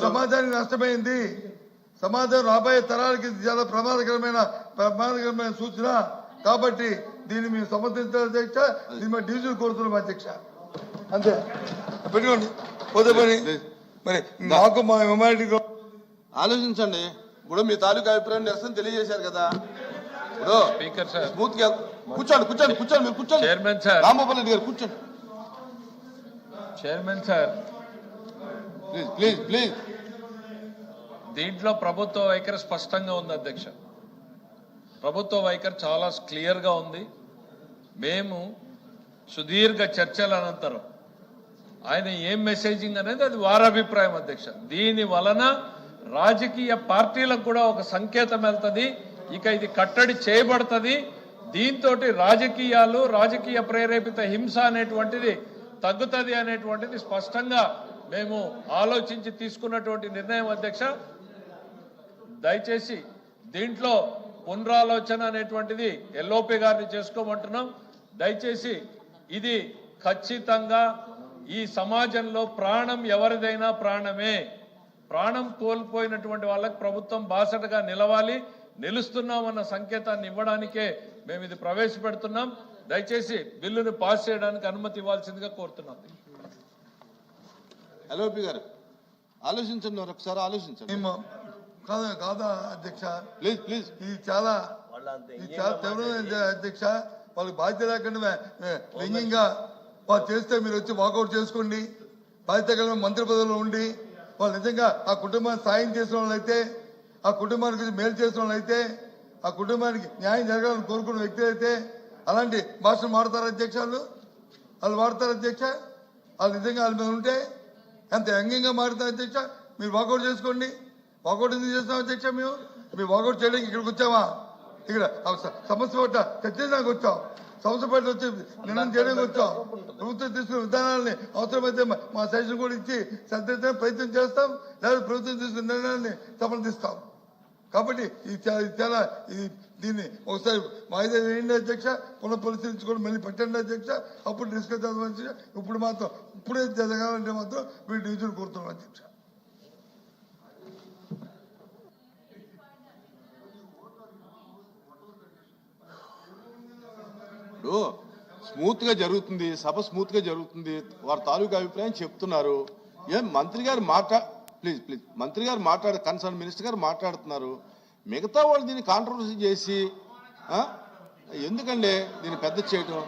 సమాజానికి నష్టమైంది? సమాజం రాబోయే తరాలకి చాలా ప్రమాదకరమైన ప్రమాదకరమైన సూచన. కాబట్టి దీన్ని మేము సమర్థించాలి అధ్యక్ష దీని మీద డివిజన్ కోరుతున్నాం అధ్యక్ష. అంతే. పెట్టుకోండి. పోతే పని మరి మాకు మా హ్యుమానిటీ ఆలోచించండి. ఇప్పుడు మీ తాలూకా అభిప్రాయం నిరసన తెలియజేశారు కదా. ఇప్పుడు స్పీకర్ సార్. స్మూత్గా కూర్చోండి కూర్చోండి కూర్చోండి మీరు కూర్చోండి. Chairman sir. రాంగోపాల్ రెడ్డి గారు కూర్చోండి. Chairman sir. Please please please దీంట్లో ప్రభుత్వ వైఖరి స్పష్టంగా ఉంది అధ్యక్ష. ప్రభుత్వ వైఖరి చాలా క్లియర్గా ఉంది. మేము సుదీర్ఘ చర్చల అనంతరం ఆయన ఏం మెసేజింగ్ అనేది అది వారి అభిప్రాయం అధ్యక్ష. దీని వలన రాజకీయ పార్టీలకు కూడా ఒక సంకేతం వెళ్తుంది. ఇక ఇది కట్టడి చేయబడుతుంది. దీంతో రాజకీయాలు రాజకీయ ప్రేరేపిత హింస అనేటువంటిది తగ్గుతుంది అనేటువంటిది స్పష్టంగా మేము ఆలోచించి తీసుకున్నటువంటి నిర్ణయం అధ్యక్ష. దయచేసి దీంట్లో పునరాలోచన అనేటువంటిది ఎల్ఓపి గారిని చేసుకోమంటున్నాం. దయచేసి ఇది ఖచ్చితంగా ఈ సమాజంలో ప్రాణం ఎవరిదైనా ప్రాణమే. ప్రాణం కోల్పోయినటువంటి వాళ్ళకి ప్రభుత్వం బాసటగా నిలవాలి. నిలుస్తున్నామన్న సంకేతాన్ని ఇవ్వడానికే మేము ఇది ప్రవేశపెడుతున్నాం. దయచేసి బిల్లును పాస్ చేయడానికి అనుమతి ఇవ్వాల్సిందిగా కోరుతున్నాం. ఎల్ఓపి గారు. ఆలోచించండి ఒకసారి ఆలోచించండి. కాదా కాదా అధ్యక్ష? Please please. ఇది చాలా ఇది చాలా తీవ్రమైన అధ్యక్ష వాళ్ళకి బాధ్యత లేకుండా వ్యంగ్యంగా వాళ్ళు చేస్తే మీరు వచ్చి వాకౌట్ చేసుకోండి. బాధ్యత కలిగిన మంత్రి పదవిలో ఉండి వాళ్ళు నిజంగా ఆ కుటుంబానికి సాయం చేసిన వాళ్ళైతే ఆ కుటుంబానికి మేలు చేసిన ఆ కుటుంబానికి న్యాయం జరగాలని కోరుకున్న వ్యక్తి అయితే అలాంటి భాషను మారుతారు అధ్యక్ష వాళ్ళు వాడతారు అధ్యక్ష? వాళ్ళు నిజంగా వాళ్ళ మీద ఉంటే ఎంత వ్యంగ్యంగా మారుతారు అధ్యక్ష? మీరు వాకౌట్ చేసుకోండి. వాకౌట్ ఎందుకు చేస్తాం అధ్యక్ష మేము? మేము వాకౌట్ చేయడానికి ఇక్కడికి వచ్చామా? ఇక్కడ సమస్య పట్ల చర్చించడానికి వచ్చాం. సంస్థ పట్ల వచ్చి నిర్ణయం చేయడానికి వచ్చాం. ప్రభుత్వం తీసుకున్న విధానాలని అవసరమైతే మా- సజెషన్ కూడా ఇచ్చి సర్దిద్దడానికి ప్రయత్నం చేస్తాం. లేదా ప్రభుత్వం తీసుకున్న నిర్ణయాన్ని సమర్థిస్తాం కాబట్టి ఇది చాలా ఇది దీన్ని ఒకసారి వాయిదా వేయండి అధ్యక్ష పునఃపరిశీలించుకొని మళ్ళీ పెట్టండి అధ్యక్ష అప్పుడు డిస్కస్ చేద్దాం ఇప్పుడు మాత్రం ఇప్పుడే జరగాలంటే మాత్రం మీరు డివిజన్ కోరుతున్నాం అధ్యక్ష. ఇప్పుడు స్మూత్గా జరుగుతుంది సభ స్మూత్గా జరుగుతుంది వారి తాలూకా అభిప్రాయం చెప్తున్నారు. ఏం మంత్రి గారు మాట్లా ప్లీజ్ ప్లీజ్. మంత్రి గారు మాట్లాడు కన్సర్న్ మినిస్టర్ గారు మాట్లాడుతున్నారు. మిగతా వాళ్ళు దీన్ని కాంట్రవర్సీ చేసి ఎందుకండి దీన్ని పెద్ద చేయటం?